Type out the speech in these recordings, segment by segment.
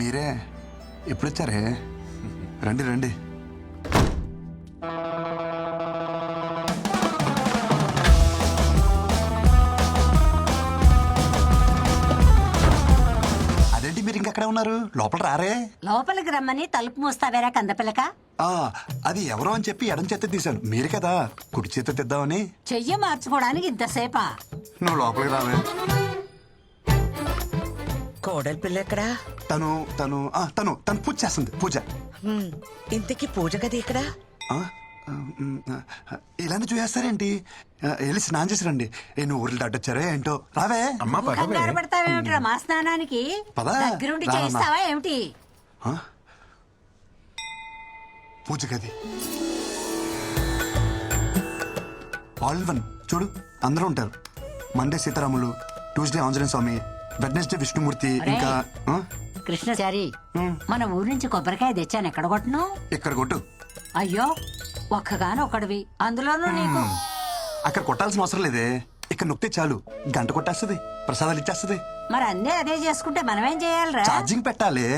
మీరే? ఎప్పుడు వచ్చారే రండి రండి. అదేంటి మీరు ఇంకెక్కడే ఉన్నారు? లోపల రారే. లోపలికి రమ్మని తలుపు మూస్తావేరా కందపిల్లక? ఆ అది ఎవరో అని చెప్పి ఎడం చేత తీశాను. మీరు కదా కుడి చేత తెద్దామని. చెయ్యి మార్చుకోవడానికి ఇంతసేపా? నువ్వు లోపలికి రావే. కోడలి పిల్ల ఎక్కడా? తను తను ఆ, తను తను పూజ చేస్తుంది పూజ. హ్మ్, ఇంతకీ పూజ గది ఎక్కడా? ఆ, ఆ, మ్, ఆ, ఇలానే చూసేస్తారేంటి? ఆ, వెళ్ళి స్నానం చేసి రండి ఏ నువ్వు ఊర్లు దాటొచ్చారే ఏంటో? రావే. అమ్మా పదవే. కంగారు పడతావేమిట్రా? మా స్నానానికి పద. దగ్గరుండి రా, రా. చేయిస్తావా ఏమిటి? ఆ? పూజ గది. ఆల్ వన్ చూడు అందరూ ఉంటారు. మండే సీతారాములు ట్యూస్డే ఆంజనేయ స్వామి వెడ్నెస్డే విష్ణుమూర్తి. ఇంకా ఆ? కృష్ణచారి ఉమ్. మన ఊరి నుంచి కొబ్బరికాయ తెచ్చాను. ఎక్కడ కొట్టను ఇక్కడ కొట్టు? అయ్యో ఒక్కగాను ఒకడివి. అందులోనూ నీకు? అక్కడ కొట్టాల్సిన అవసరం లేదే. ఇక్కడ నొక్కితే చాలు. గంట కొట్టేస్తుంది. ప్రసాదాలు ఇచ్చేస్తుంది. మరి అన్నీ అదే చేసుకుంటే మనమేం చేయాలిరా? ఛార్జింగ్ పెట్టాలి.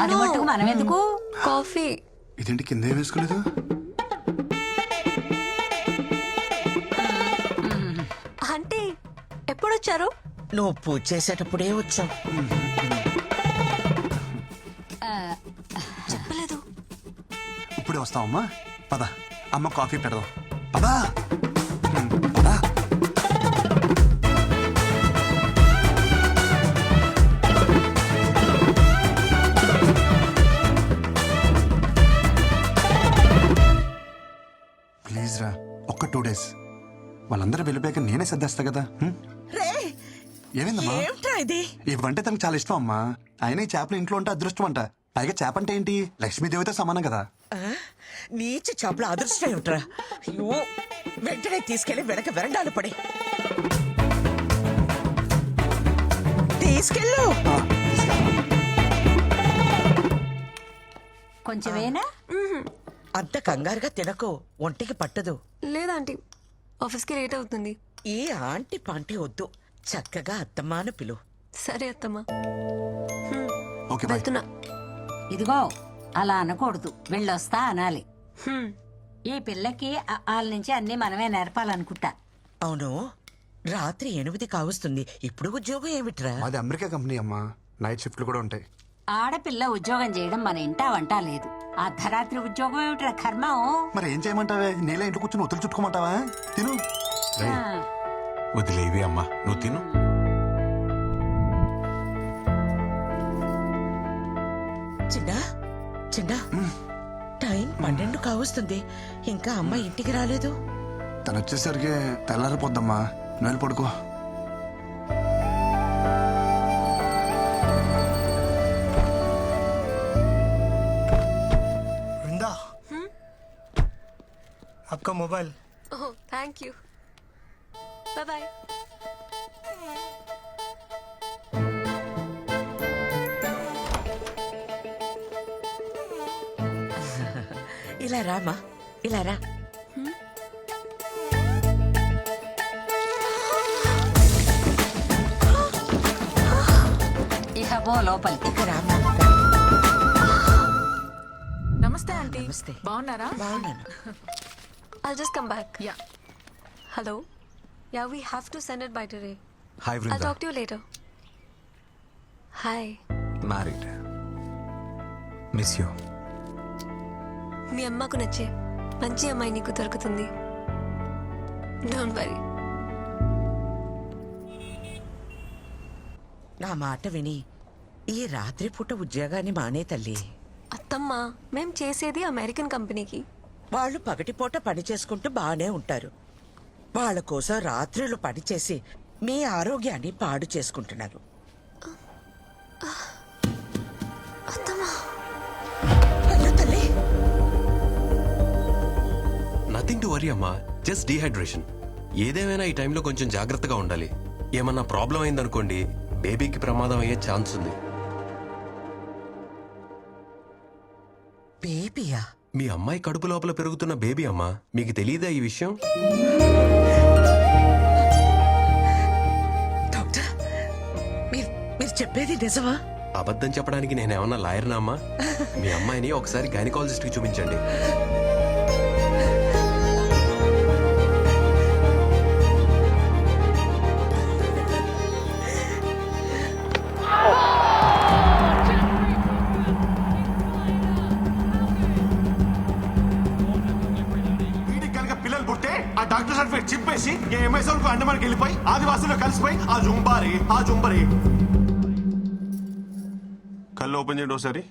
అది మట్టుకు మనం ఎందుకు కాఫీ. ఇదేంటి కింద ఏం వేసుకోలేదు? అంటే ఎప్పుడొచ్చారు? నువ్వు పూజ చేసేటప్పుడే వచ్చావు. చెప్పలేదు. ఇప్పుడే వస్తావమ్మా? పద. అమ్మ కాఫీ పెడదాం. పదా. పదా. ప్లీజ్ రా ఒక్క టూ డేస్. వాళ్ళందరూ వెళ్ళిపోయాక నేనే సర్దేస్తా కదా ఏమైందమ్మా? ఏమిట్రా ఇది? ఇవంటే తనకు చాలా ఇష్టం అమ్మా. అయినా ఈ చేపలు ఇంట్లో ఉంటే అదృష్టం అంట. పైగా చేప అంటే ఏంటి? లక్ష్మీదేవితో సమానం కదా. ఆ? నీచ చేపల అదృష్టం ఏమిట్రా? అయ్యో వెంటనే తీసుకెళ్ళి వెనక వెరండాలు పడి. తీసుకెళ్ళు. కొంచెమేనా అంత కంగారుగా తినకు. ఒంటికి పట్టదు. లేదాంటీ ఆఫీస్కి లేట్ అవుతుంది. ఈ ఆంటీ పాంటీ వద్దు. చక్కగా అత్తమ్మాను పిలు. సరే అత్తమ్మా. Okay bye. వెళ్తున్నా. ఇదిగో అలా అనకూడదు. వెళ్ళొస్తా అనాలి. హ్మ్. ఈ పిల్లకి వాళ్ళ నుంచి అన్ని మనమే నేర్పాలనుకుంటా. అవును. రాత్రి ఎనిమిది కావస్తుంది. ఇప్పుడు ఉద్యోగం ఏమిట్రా? మాది అమెరికా కంపెనీ అమ్మా. నైట్ షిఫ్ట్లు కూడా ఉంటాయి. ఆడపిల్ల ఉద్యోగం చేయడం మన ఇంటా వంట లేదు. అర్ధరాత్రి ఉద్యోగం ఏమిట్రా కర్మం? మరి ఏం చేయమంటావే? నీళ్ళ ఇంట్లో కూర్చొని ఒత్తులు చుట్టుకోమంటావా? తిను. వదిలేవి అమ్మా నువ్వు తిను చిన్నా చిన్నా. టైం పన్నెండు కావస్తుంది. ఇంకా అమ్మ ఇంటికి రాలేదు. తను వచ్చేసరికి తెల్లారిపోద్దమ్మా నువ్వు పడుకో. అక్క mobile. Thank you bye bye ఇలా రామా ఇలా రా ఇక పో లోపలికి ఇక రామా నమస్తే ఆంటీ నమస్తే. బాగున్నారా బాగున్నాను I'll just come back. Yeah. Hello? Yeah, we have to send it by today. Hi I'll Vrinda talk to you later. Hi. Married miss you మీ అమ్మకు నచ్చే మంచి అమ్మాయి నీకు దొరుకుతుంది. డోంట్ వరీ నా మాట విని ఈ రాత్రి పూట ఉద్యోగాన్ని మానే తల్లి. అత్తమ్మ మేం చేసేది అమెరికన్ కంపెనీకి వాళ్ళు పగటిపూట పని చేసుకుంటూ బాగానే ఉంటారు. వాళ్ళ కోసం రాత్రులు పనిచేసి మీ ఆరోగ్యాన్ని పాడు చేసుకుంటున్నారు. నథింగ్ టు వరీ అమ్మా. జస్ట్ డీహైడ్రేషన్ ఏదేమైనా ఈ టైంలో కొంచెం జాగ్రత్తగా ఉండాలి. ఏమన్నా ప్రాబ్లం అయిందనుకోండి బేబీకి ప్రమాదం అయ్యే ఛాన్స్ ఉంది. బేబీయా మీ అమ్మాయి కడుపు లోపల పెరుగుతున్న బేబీ అమ్మా మీకు తెలియదా ఈ విషయం? డాక్టర్ మీరు మీరు చెప్పేది నిజమా? అబద్ధం చెప్పడానికి నేనేమన్నా లాయర్నా అమ్మా? మీ అమ్మాయిని ఒకసారి గైనకాలజిస్ట్కి చూపించండి. అమెజాన్కు అండమానికి వెళ్ళిపోయి ఆదివాసులు కలిసిపోయి ఆ జుంబారి ఆ జుంబరి కళ్ళు ఓపెన్ చేయండి ఒకసారి.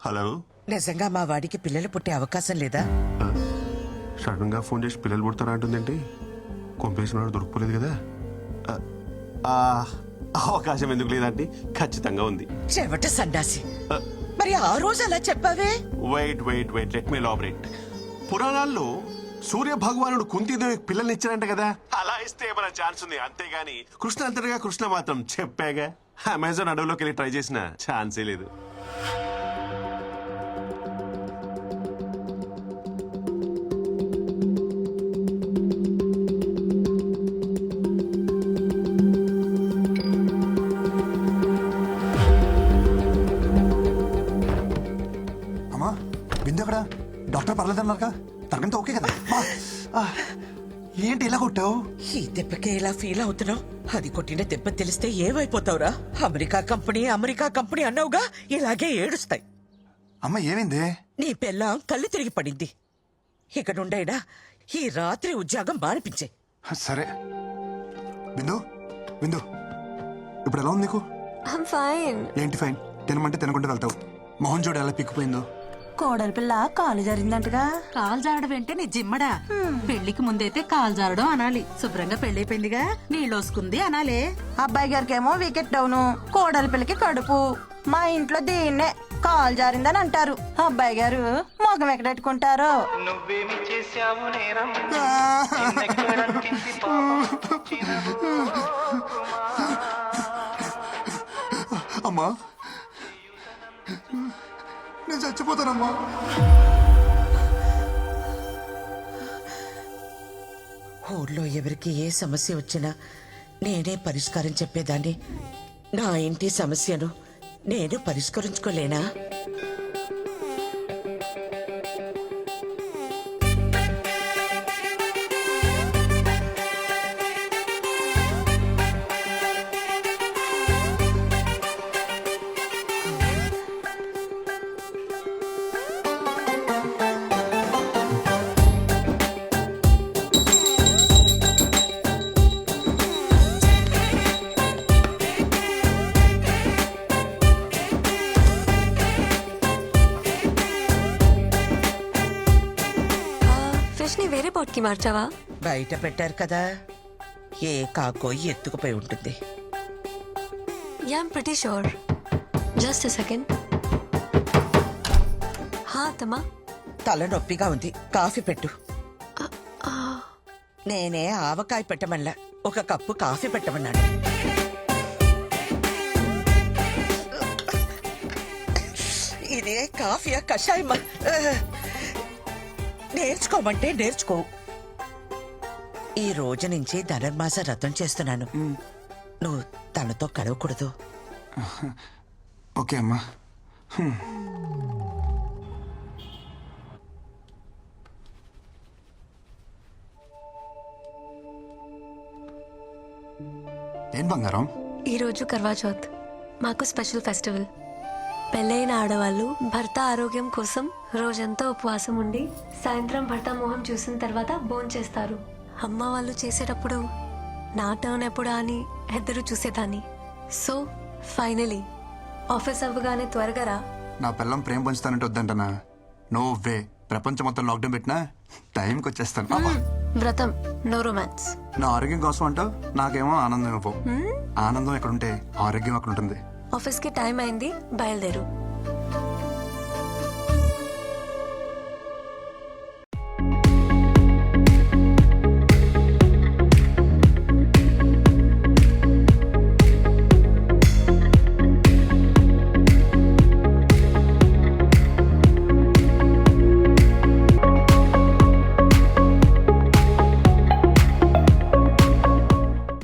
హలో. నిజంగా మా వాడికి పిల్లలు పుట్టే అవకాశం లేదా? సడన్గా ఫోన్ చేసి పిల్లలు పుడతారా అంటుందేంటి? కొంపేసినాడు దొరకపోలేదు కదా. అవకాశం ఎందుకు లేదంటే ఖచ్చితంగా ఉంది. చెవట సన్నాసి. మరి ఆ రోజు అలా చెప్పావే? Wait wait wait let me elaborate పురాణాల్లో సూర్య భగవానుడు కుంతిదేవి పిల్లల్ని ఇచ్చారంట కదా. అలా ఇస్తే ఏమైనా ఛాన్స్ ఉంది? అంతేగాని కృష్ణ అంతటగా కృష్ణ మాత్రం చెప్పాగా. అమెజాన్ అడవిలోకి వెళ్ళి ట్రై చేసిన ఛాన్సే లేదు. తనకంతా ఓకే కదా? ఆ, ఏంటి ఇలా కొట్టావు? ఈ దెబ్బకే ఇలా ఫీల్ అవుతున్నావు? అది కొట్టిన దెబ్బ తెలిస్తే ఏమైపోతావురా? అమెరికా కంపెనీ అమెరికా కంపెనీ అన్నావుగా? ఇలాగే ఏడుస్తాయి. అమ్మ ఏమైంది? నీ పెళ్ళం కళ్ళు తిరిగి పడింది. ఇక నుండైనా ఈ రాత్రి ఉద్యోగం మానిపించే. సరే. బిందు బిందు. ఇప్పుడు ఎలా ఉంది నీకు? Fine. ఏంటి ఫైన్ తినమంటే తినకుండా వెళ్తావు. మోహన్ చూడు ఎలా పిక్కిపోయిందో. కోడలి పిల్ల కాలు జరిగిందంటగా కాలు జారడం ఏంటే? నీ జిమ్మడా? పెళ్ళికి ముందైతే కాలు జారడం అనాలి. శుభ్రంగా పెళ్ళైపోయిందిగా. నీళ్ళోసుకుంది అనాలే. అబ్బాయి గారికి ఏమో వికెట్ డౌను. కోడలి పిల్లకి కడుపు. మా ఇంట్లో దీన్నే కాలు జారిందని అంటారు. అబ్బాయి గారు మొగం ఎక్కడెట్టుకుంటారో అమ్మా. నేను చచ్చిపోతానమ్మా. ఊర్లో ఎవరికి ఏ సమస్య వచ్చినా నేనే పరిష్కారం చెప్పేదాన్ని. నా ఇంటి సమస్యను నేను పరిష్కరించుకోలేనా? పాట్కి మార్చావా? బయట పెట్టారు కదా. ఏ కాకో ఎత్తుకుపోయి ఉంటుంది. Yeah I'm pretty sure just second హా తమ్మా తల నొప్పిగా ఉంది. కాఫీ పెట్టు. నేనే ఆవకాయ పెట్టమల్లా ఒక కప్పు కాఫీ పెట్టమన్నాడు. ఇదే కాఫీయా కషాయమా నేర్చుకోమంటే నేర్చుకో. ఈ రోజు నుంచి ధనుర్మాస రథం చేస్తున్నాను. నువ్వు తనతో కలవకూడదు. ఓకే అమ్మా. ఏం బంగారం? ఈరోజు కర్వా చౌత్ మాకు స్పెషల్ ఫెస్టివల్. పెళ్ళైన ఆడవాళ్ళు భర్త ఆరోగ్యం కోసం రోజంతా ఉపవాసం ఉండి సాయంత్రం భర్త మొహం చూసిన తర్వాత భోజనం చేస్తారు అమ్మ వాళ్ళు చేసేటప్పుడు నా టర్న్ ఎప్పుడా అని ఎదురు చూసేదాన్ని. సో ఫైనలీ ఆఫీస్ అవ్వగానే త్వరగా రా. నా పిల్లం ప్రేమ పంచుతానంటే వద్దంటనా? నో వే ప్రపంచం మొత్తం లాక్డౌన్ పెట్టినా? టైంకి వచ్చేస్తాను. అబ్బా. వ్రతం. నో రొమాన్స్ నా ఆరోగ్యం కోసం అంటావు నాకేమో ఆనందం ఇవ్వవు ఆనందం ఎక్కడ ఉంటే ఆరోగ్యం అక్కడ ఉంటుంది ఆఫీస్కి టైం అయింది. బయలుదేరు.